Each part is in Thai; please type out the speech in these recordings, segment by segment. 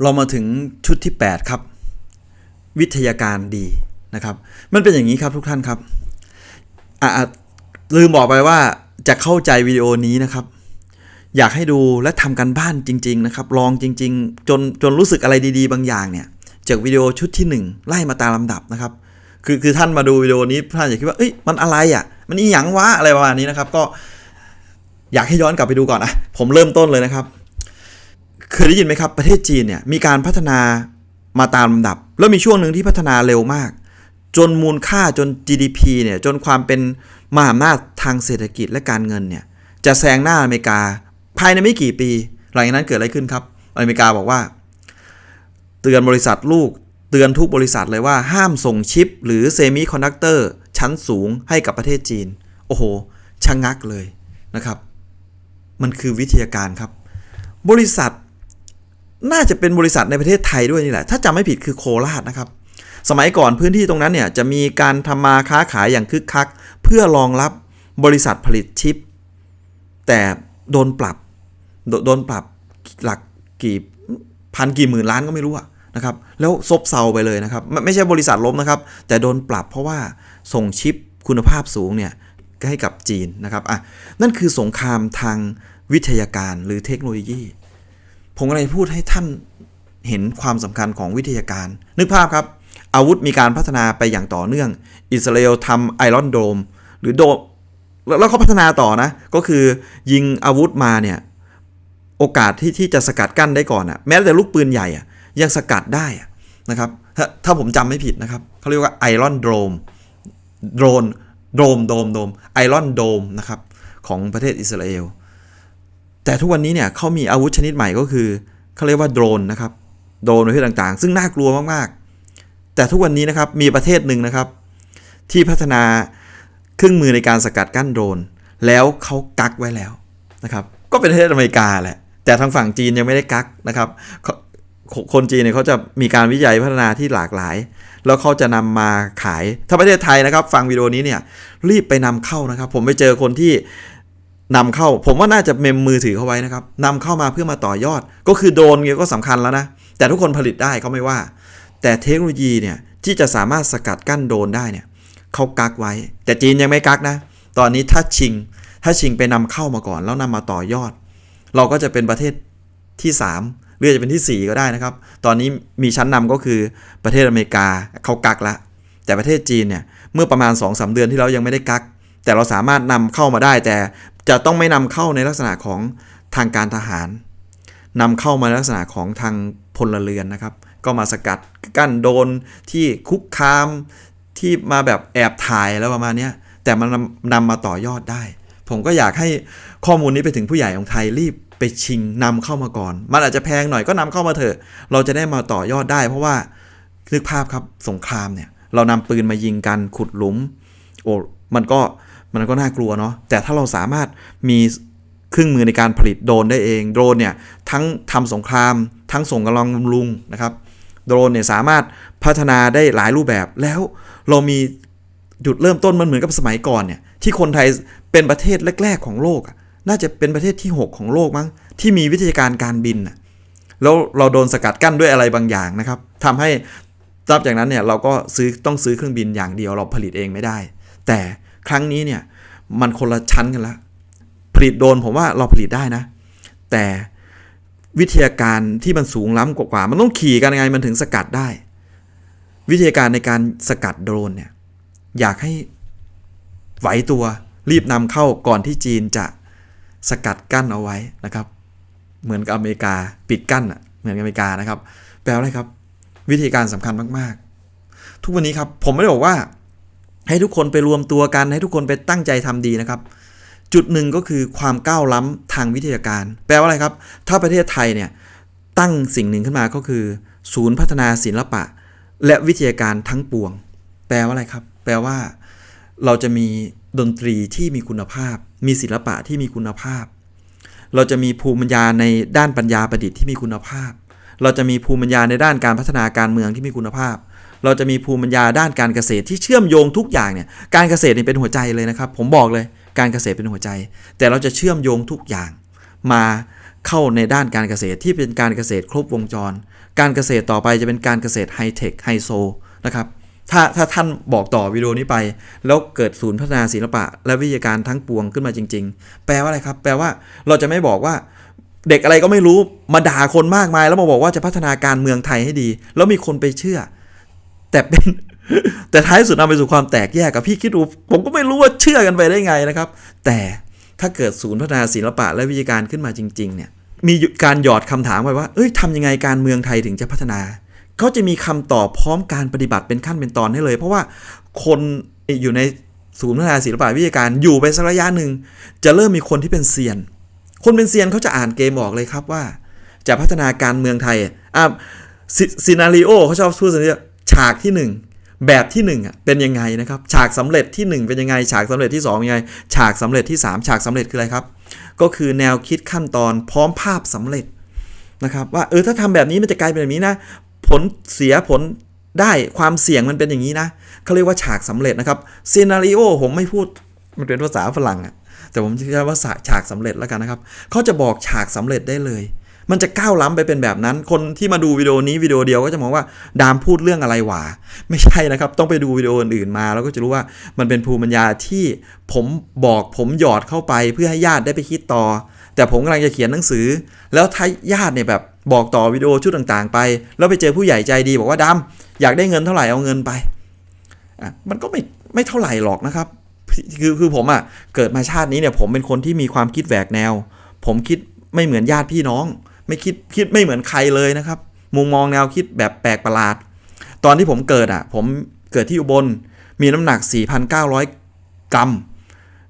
เรามาถึงชุดที่ 8 ครับ วิทยาการดีนะครับ มันเป็นอย่างนี้ครับทุกท่านครับอะอะลืมบอกไปว่าจะเข้าใจวิดีโอนี้นะครับ อยากให้ดูและทำกันบ้านจริง ๆ นะครับ ลองจริง ๆ จนจนรู้สึกอะไรดี ๆ บางอย่างเนี่ย จากวิดีโอชุดที่ 1 ไล่มาตามลำดับนะครับ คือคือท่านมาดูวิดีโอนี้ท่านจะคิดว่าเอ้ยมันอะไรอะ มันอีหยังวะอะไรประมาณนี้นะครับ ก็อยากให้ย้อนกลับไปดูก่อนอะผมเริ่มต้นเลยนะครับ ยได้ยินไหมครับประเทศจีนเนี่ยมีการพัฒนามาตามลำดับ แล้วมีช่วงหนึ่งที่พัฒนาเร็วมาก จนมูลค่าจน GDP เนี่ยจนความเป็นมหาอำนาจทางเศรษฐกิจและการเงินเนี่ยจะแซงหน้าอเมริกา ภายในไม่กี่ปี หลังจากนั้นเกิดอะไรขึ้นครับอเมริกาบอกว่า เตือนบริษัทลูก เตือนทุกบริษัทเลยว่าห้ามส่งชิป หรือเซมิคอนดักเตอร์ชั้นสูงให้กับประเทศจีน โอ้โหชะงงักเลยนะครับ มันคือวิทยาการครับ บริษัท น่าจะเป็นบริษัทในประเทศไทยด้วยนี่แหละ ถ้าจำไม่ผิดคือโคราชนะครับ สมัยก่อนพื้นที่ตรงนั้นเนี่ยจะมีการทำมาค้าขายอย่างคึกคัก เพื่อรองรับบริษัทผลิตชิป แต่โดนปรับโดโดนปรับหลักกี่พันกี่หมื่นล้านก็ไม่รู้อะนะครับ แล้วซบเซาไปเลยนะครับไม่ไม่ใช่บริษัทล้มนะครับ แต่โดนปรับเพราะว่าส่งชิปคุณภาพสูงเนี่ยให้กับจีนนะครับอะนั่นคือสงครามทางวิทยาการหรือเทคโนโลยี ผมก็เลยพูดให้ท่านเห็นความสำคัญของวิทยาการ นึกภาพครับ อาวุธมีการพัฒนาไปอย่างต่อเนื่อง อิสราเอลทำไอรอนโดม หรือโดม แล้วเขาพัฒนาต่อนะ ก็คือยิงอาวุธมาเนี่ย โอกาสที่ที่จะสกัดกั้นได้ก่อนอะแม้แต่ลูกปืนใหญ่อะยังสกัดได้อะนะครับถ้าถ้าผมจำไม่ผิดนะครับเขาเรียกว่าไอรอนโดมโดรนโดมโดมโดมไอรอนโดมนะครับของประเทศอิสราเอล แต่ทุกวันนี้เนี่ยเขามีอาวุธชนิดใหม่ก็คือเขาเรียกว่าโดรนนะครับโดรนประเภทต่างๆ ซึ่งน่ากลัวมากๆ แต่ทุกวันนี้นะครับมีประเทศหนึ่งนะครับ ที่พัฒนาเครื่องมือในการสกัดกั้นโดรนแล้วเขากักไว้แล้วนะครับก็เป็นประเทศอเมริกาแหละแต่ทางฝั่งจีนยังไม่ได้กักนะครับ คนจีนเนี่ยเขาจะมีการวิจัยพัฒนาที่หลากหลาย แล้วเขาจะนำมาขาย ถ้าประเทศไทยนะครับ ฟังวิดีโอนี้เนี่ยรีบไปนำเข้านะครับ ผมไปเจอคนที่ นำเข้า ผมว่าน่าจะเมมมือถือเข้าไว้นะครับนำเข้ามาเพื่อมาต่อยอด ก็คือโดนเนี่ยก็สำคัญแล้วนะ แต่ทุกคนผลิตได้เขาไม่ว่า แต่เทคโนโลยีเนี่ยที่จะสามารถสกัดกั้นโดนได้เนี่ยเขากักไว้ แต่จีนยังไม่กักนะ ตอนนี้ถ้าชิง ถ้าชิงไปนำเข้ามาก่อน แล้วนำมาต่อยอด เราก็จะเป็นประเทศที่ 3 หรือจะเป็นที่ 4 ก็ได้นะครับ ตอนนี้มีชั้นนำก็คือประเทศอเมริกาเขากักละ แต่ประเทศจีนเนี่ยเมื่อประมาณ2-3เดือนที่เรายังไม่ได้กัก แต่เราสามารถนำเข้ามาได้ แต่ จะต้องไม่นำเข้าในลักษณะของทางการทหารนำเข้ามาลักษณะของทางพลเรือนนะครับ ก็มาสกัดกั้นโดนที่คุกคามที่มาแบบแอบถ่ายแล้วประมาณนี้แต่มันนำนำมาต่อยอดได้ ผมก็อยากให้ข้อมูลนี้ไปถึงผู้ใหญ่ของไทยรีบไปชิงนำเข้ามาก่อน มันอาจจะแพงหน่อยก็นำเข้ามาเถอะ เราจะได้มาต่อยอดได้ เพราะว่านึกภาพครับสงครามเนี่ย เรานำปืนมายิงกันขุดหลุม โอ้มันก็ มันก็น่ากลัวเนาะแต่ถ้าเราสามารถมีเครื่องมือในการผลิตโดรนได้เองโดรนเนี่ยทั้งทำสงคราม ทั้งส่งกำลังบำรุงนะครับโดรนเนี่ยสามารถพัฒนาได้หลายรูปแบบแล้วเรามีจุดเริ่มต้นมันเหมือนกับสมัยก่อนเนี่ยที่คนไทยเป็นประเทศแรก ๆ ของโลก น่าจะเป็นประเทศที่ 6 ของโลกมั้งที่มีวิทยาการการบินแล้วเราโดนสกัดกั้นด้วยอะไรบางอย่างนะครับทำให้รับจากนั้นเนี่ยเราก็ซื้อต้องซื้อเครื่องบินอย่างเดียวเราผลิตเองไม่ได้ แต่ ครั้งนี้เนี่ยมันคนละชั้นกันละผลิตโดรนผมว่าเราผลิตได้นะ แต่วิทยาการที่มันสูงล้ำกว่ามันต้องขี่กันยังไงมันถึงสกัดได้ วิทยาการในการสกัดโดรนเนี่ยอยากให้ไหวตัวรีบนำเข้าก่อนที่จีนจะสกัดกั้นเอาไว้นะครับ เหมือนกับอเมริกาปิดกั้นอะเหมือนกับอเมริกานะครับ แปลว่าอะไรครับ วิธีการสำคัญมาก ๆ ทุกวันนี้ครับ ผมไม่ได้บอกว่า ให้ทุกคนไปรวมตัวกันให้ทุกคนไปตั้งใจทำดีนะครับ จุดหนึ่งก็คือความก้าวล้ำทางวิทยาการ แปลว่าอะไรครับ ถ้าประเทศไทยเนี่ยตั้งสิ่งหนึ่งขึ้นมาก็คือ ศูนย์พัฒนาศิลปะ และวิทยาการทั้งปวง แปลว่าอะไรครับ แปลว่า เราจะมีดนตรีที่มีคุณภาพ มีศิลปะที่มีคุณภาพ เราจะมีภูมิปัญญาในด้านปัญญาประดิษฐ์ที่มีคุณภาพ เราจะมีภูมิปัญญาในด้านการพัฒนาการเมืองที่มีคุณภาพ เราจะมีภูมิปัญญาด้านการเกษตรที่เชื่อมโยงทุกอย่างเนี่ยการเกษตรเนี่ยเป็นหัวใจเลยนะครับ ผมบอกเลยการเกษตรเป็นหัวใจ แต่เราจะเชื่อมโยงทุกอย่าง มาเข้าในด้านการเกษตรที่เป็นการเกษตรครบวงจร การเกษตรต่อไปจะเป็นการเกษตรไฮเทคไฮโซนะครับถ้าถ้าท่านบอกต่อวิดีโอนี้ไป แล้วเกิดศูนย์พัฒนาศิลปะ และวิทยาการทั้งปวงขึ้นมาจริง ๆ แปลว่าอะไรครับ แปลว่าเราจะไม่บอกว่าเด็กอะไรก็ไม่รู้มาด่าคนมากมาย แล้วมาบอกว่าจะพัฒนาการเมืองไทยให้ดี แล้วมีคนไปเชื่อ แต่เป็นแต่ท้ายสุดนำไปสู่ความแตกแยกกับพี่คิดดูผมก็ไม่รู้ว่าเชื่อกันไปได้ไงนะครับ แต่ถ้าเกิดศูนย์พัฒนาศิลปะและวิทยาการขึ้นมาจริง ๆ เนี่ย มีการหยอดคำถามไปว่า เอ้ยทำยังไงการเมืองไทยถึงจะพัฒนา เขาจะมีคำตอบพร้อมการปฏิบัติเป็นขั้นเป็นตอนให้เลย เพราะว่าคนอยู่ในศูนย์พัฒนาศิลปะวิทยาการอยู่ไปสักระยะหนึ่งจะเริ่มมีคนที่เป็นเซียน คนเป็นเซียนเขาจะอ่านเกมออกเลยครับว่า จะพัฒนาการเมืองไทยอะซีนารีโอเขาชอบพูดอย่งนี้ ฉากที่หนึ่งแบบที่หนึ่งอะเป็นยังไงนะครับ ฉากสำเร็จที่หนึ่งเป็นยังไง ฉากสำเร็จที่สองเป็นยังไง ฉากสำเร็จที่สามฉากสำเร็จคืออะไรครับ ก็คือแนวคิดขั้นตอนพร้อมภาพสำเร็จนะครับว่าเออถ้าทำแบบนี้มันจะกลายเป็นแบบนี้นะผลเสียผลได้ความเสี่ยงมันเป็นอย่างนี้นะเขาเรียกว่าฉากสำเร็จนะครับซีนารีโอผมไม่พูดมันเป็นภาษาฝรั่งอะแต่ผมจะใช้ว่าฉากสำเร็จแล้วกันนะครับเขาจะบอกฉากสำเร็จได้เลย มันจะก้าวล้ำไปเป็นแบบนั้น คนที่มาดูวิดีโอนี้วิดีโอเดียวก็จะมองว่าดามพูดเรื่องอะไรหวาไม่ใช่นะครับ ต้องไปดูวิดีโออื่นมา แล้วก็จะรู้ว่ามันเป็นภูมิปัญญาที่ผมบอกผมหยอดเข้าไปเพื่อให้ญาติได้ไปคิดต่อ แต่ผมกำลังจะเขียนหนังสือ แล้วถ้าญาติเนี่ยแบบบอกต่อวิดีโอชุดต่างๆ ไป แล้วไปเจอผู้ใหญ่ใจดีบอกว่าดำอยากได้เงินเท่าไหร่เอาเงินไปอะมันก็ไม่ไม่เท่าไหร่หรอกนะครับคือคือผมอะ่ะเกิดมาชาตินี้เนี่ยผมเป็นคนที่มีความคิดแหวกแนว ผมคิดไม่เหมือนญาติพี่น้อง ไม่คิดคิดไม่เหมือนใครเลยนะครับ มุมมองแนวคิดแบบแปลกประหลาด ตอนที่ผมเกิดอะ ผมเกิดที่อุบลมีน้ำหนัก 4,900 กรัม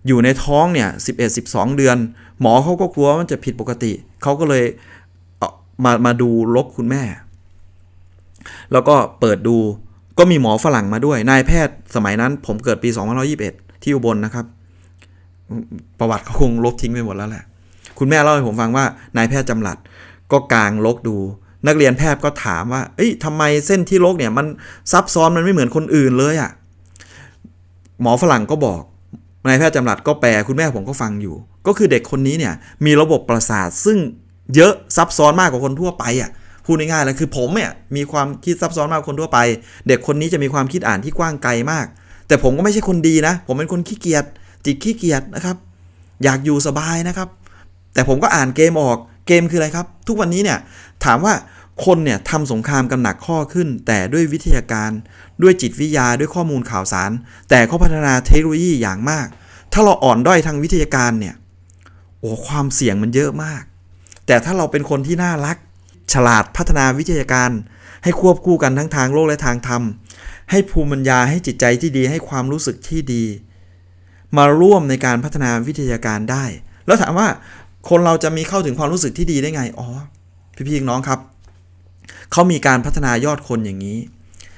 อยู่ในท้องเนี่ย 11-12 เดือน หมอเขาก็กลัวว่ามันจะผิดปกติ เขาก็เลยเามามาดูลกคุณแม่ แล้วก็เปิดดูก็มีหมอฝรั่งมาด้วย นายแพทย์สมัยนั้นผมเกิดปี 2521 ที่อุบลนะครับ ประวัติเขาคงลบทิ้งไปหมดแล้วแหละ คุณแม่เล่าให้ผมฟังว่านายแพทย์จำหลัดก็กางลกดู นักเรียนแพทย์ก็ถามว่า เอ้ยทำไมเส้นที่ลกเนี่ยมันซับซ้อนมันไม่เหมือนคนอื่นเลยอะ่ะหมอฝรั่งก็บอกนายแพทย์จำหลัดก็แปลคุณแม่ผมก็ฟังอยู่ ก็คือเด็กคนนี้เนี่ยมีระบบประสาทซึ่งเยอะซับซ้อนมากกว่าคนทั่วไปอะพูดง่ายๆแล้วคือผมเนี่ยมีความคิดซับซ้อนมากกว่าคนทั่วไป เด็กคนนี้จะมีความคิดอ่านที่กว้างไกลมาก แต่ผมก็ไม่ใช่คนดีนะ ผมเป็นคนขี้เกียจจิตขี้เกียจนะครับ อยากอยู่สบายนะครับ แต่ผมก็อ่านเกมออกเกมคืออะไรครับ ทุกวันนี้เนี่ยถามว่าคนเนี่ยทำสงครามกันหนักข้อขึ้น แต่ด้วยวิทยาการ ด้วยจิตวิทยาด้วยข้อมูลข่าวสาร แต่เขาพัฒนาเทคโนโลยีอย่างมาก ถ้าเราอ่อนด้อยทางวิทยาการเนี่ยโอ้ความเสี่ยงมันเยอะมาก แต่ถ้าเราเป็นคนที่น่ารัก ฉลาดพัฒนาวิทยาการ ให้ควบคู่กันทั้งทางโลกและทางธรรม ให้ภูมิปัญญาให้จิตใจที่ดีให้ความรู้สึกที่ดี มาร่วมในการพัฒนาวิทยาการได้ แล้วถามว่า คนเราจะมีเข้าถึงความรู้สึกที่ดีได้ไง อ๋อ พี่ๆน้องครับ เขามีการพัฒนายอดคนอย่างนี้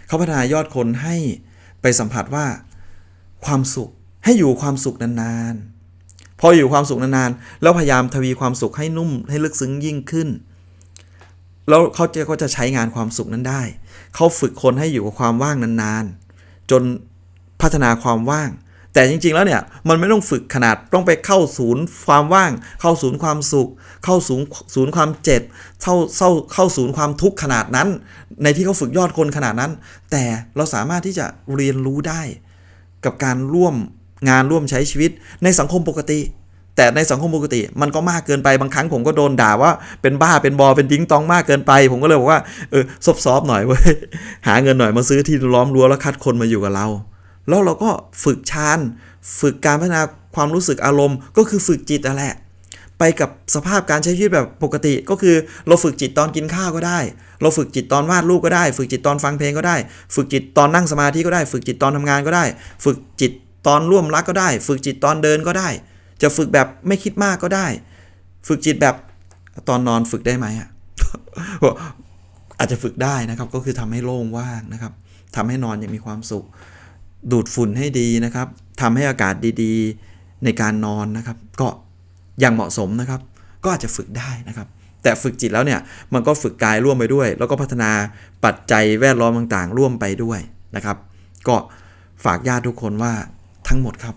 เขาพัฒนายอดคนให้ไปสัมผัสว่า ความสุขให้อยู่ความสุขนานๆ พออยู่ความสุขนานๆ แล้วพยายามทวีความสุขให้นุ่มให้ลึกซึ้งยิ่งขึ้น แล้วเขาจะก็จะใช้งานความสุขนั้นได้ เขาฝึกคนให้อยู่กับความว่างนานๆ จนพัฒนาความว่าง แต่จริง ๆ แล้วเนี่ยมันไม่ต้องฝึกขนาดต้องไปเข้าศูนย์ความว่าง เข้าศูนย์ความสุข เข้าศูนย์ศูนย์ความเจ็บเข้าเข้าเข้าศูนย์ความทุกข์ขนาดนั้น ในที่เขาฝึกยอดคนขนาดนั้น แต่เราสามารถที่จะเรียนรู้ได้ กับการร่วมงานร่วมใช้ชีวิตในสังคมปกติ แต่ในสังคมปกติ มันก็มากเกินไปบางครั้งผมก็โดนด่าว่าเป็นบ้าเป็นบอเป็นดิ้งตองมากเกินไป ผมก็เลยบอกว่าเออซบซอบหน่อยเว้ยหาเงินหน่อยมาซื้อที่ล้อมรั้วแล้วคัดคนมาอยู่กับเรา แล้วเราก็ฝึกชานฝึกการพัฒนาความรู้สึกอารมณ์ ก็คือฝึกจิตนั่นแหละไปกับสภาพการใช้ชีวิตแบบปกติก็คือ เราฝึกจิตตอนกินข้าวก็ได้ เราฝึกจิตตอนวาดรูปก็ได้ ฝึกจิตตอนฟังเพลงก็ได้ ฝึกจิตตอนนั่งสมาธิก็ได้ ฝึกจิตตอนทำงานก็ได้ ฝึกจิตตอนร่วมรักก็ได้ ฝึกจิตตอนเดินก็ได้ จะฝึกแบบไม่คิดมากก็ได้ ฝึกจิตแบบตอนนอนฝึกได้ไหมอะอาจจะฝึกได้นะครับก็คือทำให้โล่งว่างนะครับทำให้นอนอย่างมีความสุข ดูดฝุ่นให้ดีนะครับทำให้อากาศดีๆ ในการนอนนะครับ ก็อย่างเหมาะสมนะครับ ก็อาจจะฝึกได้นะครับ แต่ฝึกจิตแล้วเนี่ยมันก็ฝึกกายร่วมไปด้วย แล้วก็พัฒนาปัจจัยแวดล้อมต่างๆ ร่วมไปด้วยนะครับ ก็ฝากญาติทุกคนว่าทั้งหมดครับ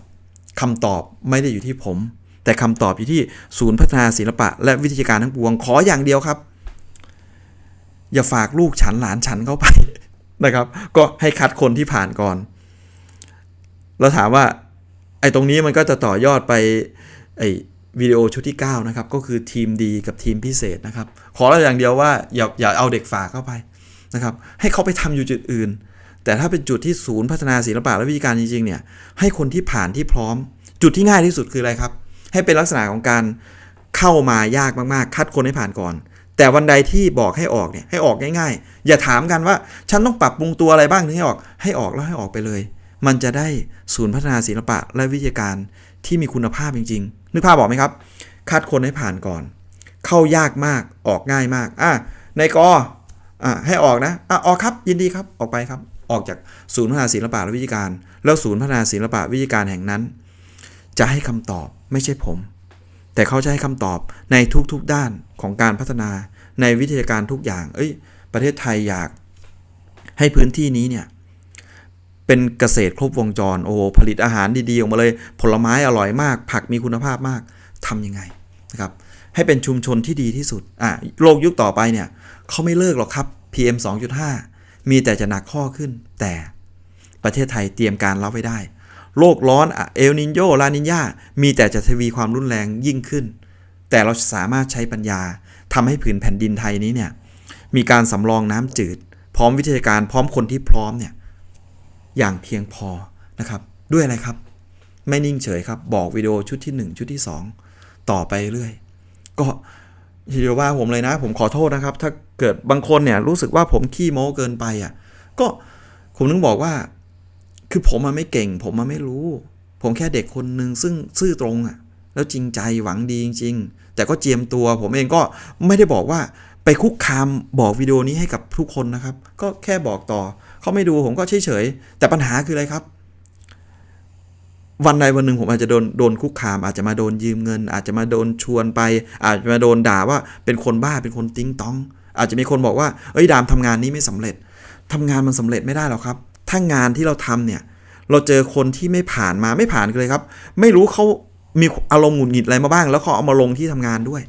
คำตอบไม่ได้อยู่ที่ผม แต่คำตอบอยู่ที่ศูนย์พัฒนาศิลปะ และวิทยาการทั้งปวงขออย่างเดียวครับ อย่าฝากลูกฉันหลานฉันเข้าไปนะครับ ก็ให้คัดคนที่ผ่านก่อน แล้วถามว่าไอ้ตรงนี้มันก็จะต่อยอดไปไอ้วิดีโอชุดที่ 9 นะครับ ก็คือทีมดีกับทีมพิเศษนะครับ ขอเราอย่างเดียวว่าอย่าอย่าเอาเด็กฝากเข้าไปนะครับ ให้เขาไปทำอยู่จุดอื่น แต่ถ้าเป็นจุดที่ศูนย์พัฒนาศิลปะและวิธีการจริงๆเนี่ยให้คนที่ผ่านที่พร้อม จุดที่ง่ายที่สุดคืออะไรครับ ให้เป็นลักษณะของการเข้ามายากมากๆ คัดคนให้ผ่านก่อน แต่วันใดที่บอกให้ออกเนี่ยให้ออกง่าย ๆ อย่าถามกันว่าฉันต้องปรับปรุงตัวอะไรบ้างถึงให้ออกให้ออกแล้วให้ออกไปเลย มันจะได้ศูนย์พัฒนาศิลปะและวิทยาการที่มีคุณภาพจริง ๆ นึกภาพบอกไหมครับ คัดคนให้ผ่านก่อน เข้ายากมากออกง่ายมากอะในกออะให้ออกนะอะออกครับยินดีครับออกไปครับ ออกจากศูนย์พัฒนาศิลปะและวิทยาการ แล้วศูนย์พัฒนาศิลปะวิทยาการแห่งนั้น จะให้คำตอบไม่ใช่ผม แต่เขาจะให้คำตอบในทุกๆด้านของการพัฒนาในวิทยาการทุกอย่าง เอ้ย ประเทศไทยอยากให้พื้นที่นี้เนี่ย เป็นเกษตรครบวงจร โอ้โหผลิตอาหารดีๆออกมาเลย ผลไม้อร่อยมาก ผักมีคุณภาพมากทำยังไงนะครับให้เป็นชุมชนที่ดีที่สุดอะโลกยุคต่อไปเนี่ยเขาไม่เลิกหรอกครับ PM 2.5 มีแต่จะหนักข้อขึ้น แต่ประเทศไทยเตรียมการรับไว้ได้ โลกร้อนอะเอลนินโยลานินยามีแต่จะทวีความรุนแรงยิ่งขึ้น แต่เราสามารถใช้ปัญญาทำให้ผืนแผ่นดินไทยนี้เนี่ยมีการสำรองน้ำจืด พร้อมวิทยาการพร้อมคนที่พร้อมเนี่ย อย่างเพียงพอนะครับ ด้วยอะไรครับ ไม่นิ่งเฉยครับ บอกวิดีโอชุดที่ 1 ชุดที่ 2 ต่อไปเรื่อย ก็ทีเดียวว่าผมเลยนะ ผมขอโทษนะครับ ถ้าเกิดบางคนเนี่ยรู้สึกว่าผมขี้โม้เกินไปอะ ก็ผมนึกบอกว่า คือผมมันไม่เก่ง ผมมันไม่รู้ ผมแค่เด็กคนหนึ่งซึ่งซื่อตรงอะ แล้วจริงใจหวังดีจริง ๆ แต่ก็เจียมตัว ผมเองก็ไม่ได้บอกว่าไปคุกคามบอกวิดีโอนี้ให้กับทุกคนนะครับ ก็แค่บอกต่อ เขาไม่ดูผมก็เฉยๆแต่ปัญหาคืออะไรครับ วันใดวันหนึ่งผมอาจจะโดนโดนคุกคาม อาจจะมาโดนยืมเงิน อาจจะมาโดนชวนไป อาจจะมาโดนด่าว่าเป็นคนบ้าเป็นคนติ้งต้อง อาจจะมีคนบอกว่าเอ้ยดามทำงานนี้ไม่สำเร็จทำงานมันสำเร็จไม่ได้หรอกครับ ถ้างานที่เราทำเนี่ยเราเจอคนที่ไม่ผ่านมาไม่ผ่านเลยครับ ไม่รู้เขามีอารมณ์หงุดหงิดอะไรมาบ้าง แล้วเขาเอามาลงที่ทำงานด้วย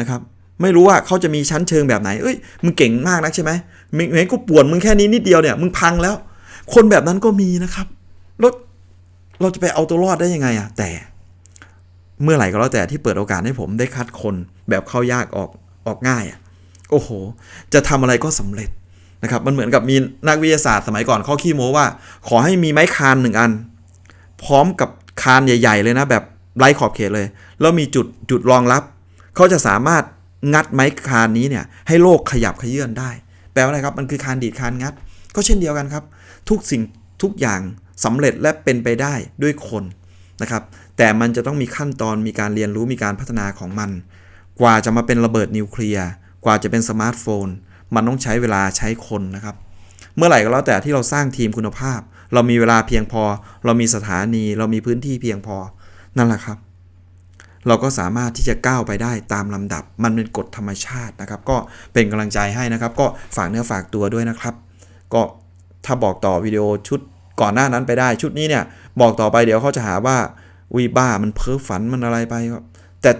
นะครับ ไม่รู้ว่าเขาจะมีชั้นเชิงแบบไหน เอ้ย มึงเก่งมากนักใช่ไหมมึงเห็นกูป่วนมึงแค่นี้นิดเดียวเนี่ย มึงพังแล้ว คนแบบนั้นก็มีนะครับแล้วเราจะไปเอาตัวรอดได้ยังไงอะแต่ เมื่อไหร่ก็แล้วแต่ที่เปิดโอกาสให้ผมได้คัดคน แบบเข้ายากออกออกง่ายอะโอ้โห จะทำอะไรก็สำเร็จนะครับ มันเหมือนกับมีนักวิทยาศาสตร์สมัยก่อนเขาขี้โม้ว่า ขอให้มีไม้คานหนึ่งอัน พร้อมกับคานใหญ่ ๆ เลยนะ แบบไร้ขอบเขตเลย แล้วมีจุดจุดรองรับ เขาจะสามารถ งัดไม้คานนี้เนี่ยให้โลกขยับขยื่นได้ แปลว่าอะไรครับมันคือคานดีดคานงัด ก็เช่นเดียวกันครับ ทุกสิ่งทุกอย่างสำเร็จและเป็นไปได้ด้วยคนนะครับ แต่มันจะต้องมีขั้นตอนมีการเรียนรู้มีการพัฒนาของมัน กว่าจะมาเป็นระเบิดนิวเคลียร์กว่าจะเป็นสมาร์ทโฟน มันต้องใช้เวลาใช้คนนะครับ เมื่อไหร่ก็แล้วแต่ที่เราสร้างทีมคุณภาพ เรามีเวลาเพียงพอ เรามีสถานี เรามีพื้นที่เพียงพอนั่นแหละครับ เราก็สามารถที่จะก้าวไปได้ตามลำดับ มันเป็นกฎธรรมชาตินะครับ ก็เป็นกำลังใจให้นะครับ ก็ฝากเนื้อฝากตัวด้วยนะครับ ก็ถ้าบอกต่อวิดีโอชุดก่อนหน้านั้นไปได้ชุดนี้เนี่ย บอกต่อไปเดี๋ยวเขาจะหาว่าวีบ้ามันเพ้อฝันมันอะไรไปครับแต่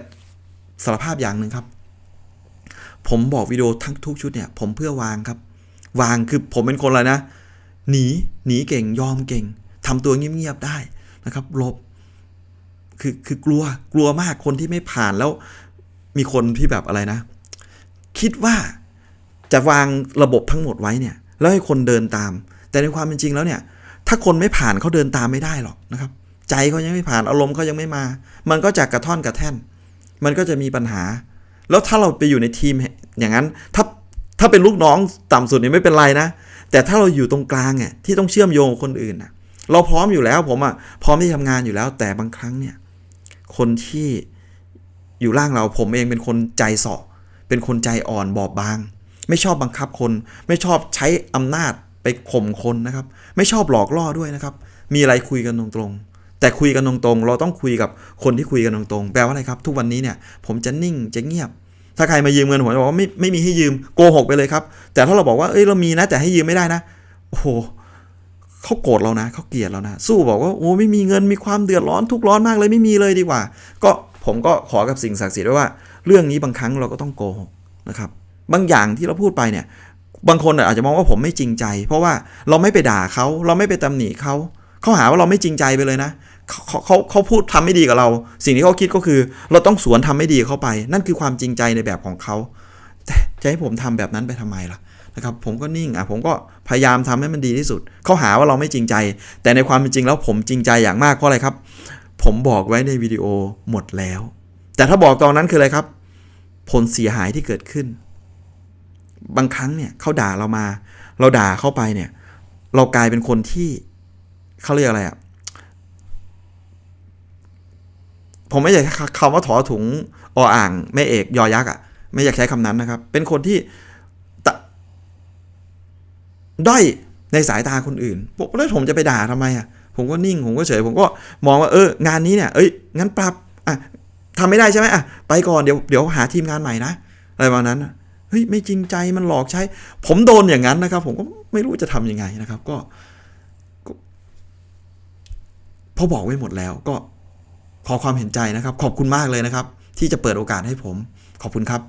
สารภาพอย่างหนึ่งครับ ผมบอกวิดีโอทั้งทุกชุดเนี่ย ผมเพื่อวางครับ วางคือผมเป็นคนอะไรนะ หนีหนีเก่งยอมเก่งทำตัวเงียบๆได้นะครับหลบ คือคือกลัวกลัวมากคนที่ไม่ผ่านแล้วมีคนที่แบบอะไรนะ คิดว่าจะวางระบบทั้งหมดไว้เนี่ย แล้วให้คนเดินตาม แต่ในความเป็นจริงแล้วเนี่ย ถ้าคนไม่ผ่านเขาเดินตามไม่ได้หรอกนะครับ ใจเขายังไม่ผ่านอารมณ์เขายังไม่มา มันก็จะกระท่อนกระแท่น มันก็จะมีปัญหา แล้วถ้าเราไปอยู่ในทีมอย่างนั้น ถ้าถ้าเป็นลูกน้องต่ำสุดเนี่ยไม่เป็นไรนะ แต่ถ้าเราอยู่ตรงกลางเนี่ยที่ต้องเชื่อมโยงคนอื่นนะเราพร้อมอยู่แล้วผมอะพร้อมที่ทำงานอยู่แล้ว แต่บางครั้งเนี่ย คนที่อยู่ล่างเราผมเองเป็นคนใจสาะเป็นคนใจอ่อนบอบบาง ไม่ชอบบังคับคน ไม่ชอบใช้อำนาจไปข่มคนนะครับ ไม่ชอบหลอกล่อด้วยนะครับ มีอะไรคุยกันตรงๆ แต่คุยกันตรงๆ เราต้องคุยกับคนที่คุยกันตรงๆ แปลว่าอะไรครับ ทุกวันนี้เนี่ย ผมจะนิ่งจะเงียบ ถ้าใครมายืมเงินผมจะบอกว่าไม่ไม่มีให้ยืมโกหกไปเลยครับ แต่ถ้าเราบอกว่าเอ้ยเรามีนะแต่ให้ยืมไม่ได้นะ โอ้โห เขาโกรธเรานะเขาเกลียดเรานะ สู้บอกว่าโอ้ไม่มีเงินมีความเดือดร้อนทุกข์ร้อนมากเลยไม่มีเลยดีกว่า ก็ผมก็ขอกับสิ่งศักดิ์สิทธิ์ไว้ว่า เรื่องนี้บางครั้งเราก็ต้องโกหกนะครับ บางอย่างที่เราพูดไปเนี่ย บางคนอาจจะมองว่าผมไม่จริงใจ เพราะว่าเราไม่ไปด่าเขาเราไม่ไปตำหนิเขาเขาหาว่าเราไม่จริงใจไปเลยนะเขาเขาเขาพูดทำไม่ดีกับเรา สิ่งที่เขาคิดก็คือ เราต้องสวนทำไม่ดีเข้าไป นั่นคือความจริงใจในแบบของเขาแต่จะให้ผมทำแบบนั้นไปทำไมล่ะ นะครับผมก็นิ่งอะผมก็พยายามทำให้มันดีที่สุด เขาหาว่าเราไม่จริงใจ แต่ในความเป็นจริงแล้วผมจริงใจอย่างมากเพราะอะไรครับ ผมบอกไว้ในวิดีโอหมดแล้ว แต่ถ้าบอกตอนนั้นคืออะไรครับ ผลเสียหายที่เกิดขึ้น บางครั้งเนี่ยเขาด่าเรามา เราด่าเข้าไปเนี่ย เรากลายเป็นคนที่เขาเรียกอะไรอะ่ะผมไม่อยากใช้คำว่าถอถุงออ่างแม่เอกยอยักษ์อะไม่อยากใช้คำนั้นนะครับ เป็นคนที่ ด้อยในสายตาคนอื่นผมแล้วผมจะไปด่าทำไมอะผมก็นิ่งผมก็เฉยผมก็มองว่าเอองานนี้เนี่ยเอ้ยงั้นปรับอะทำไม่ได้ใช่ไหมอะไปก่อนเดี๋ยวเดี๋ยวหาทีมงานใหม่นะอะไรประมาณนั้นเฮ้ยไม่จริงใจมันหลอกใช้ ผมโดนอย่างนั้นนะครับ ผมก็ไม่รู้จะทำยังไงนะครับก็ก็พอบอกไว้หมดแล้วก็ขอความเห็นใจนะครับ ขอบคุณมากเลยนะครับ ที่จะเปิดโอกาสให้ผม ขอบคุณครับ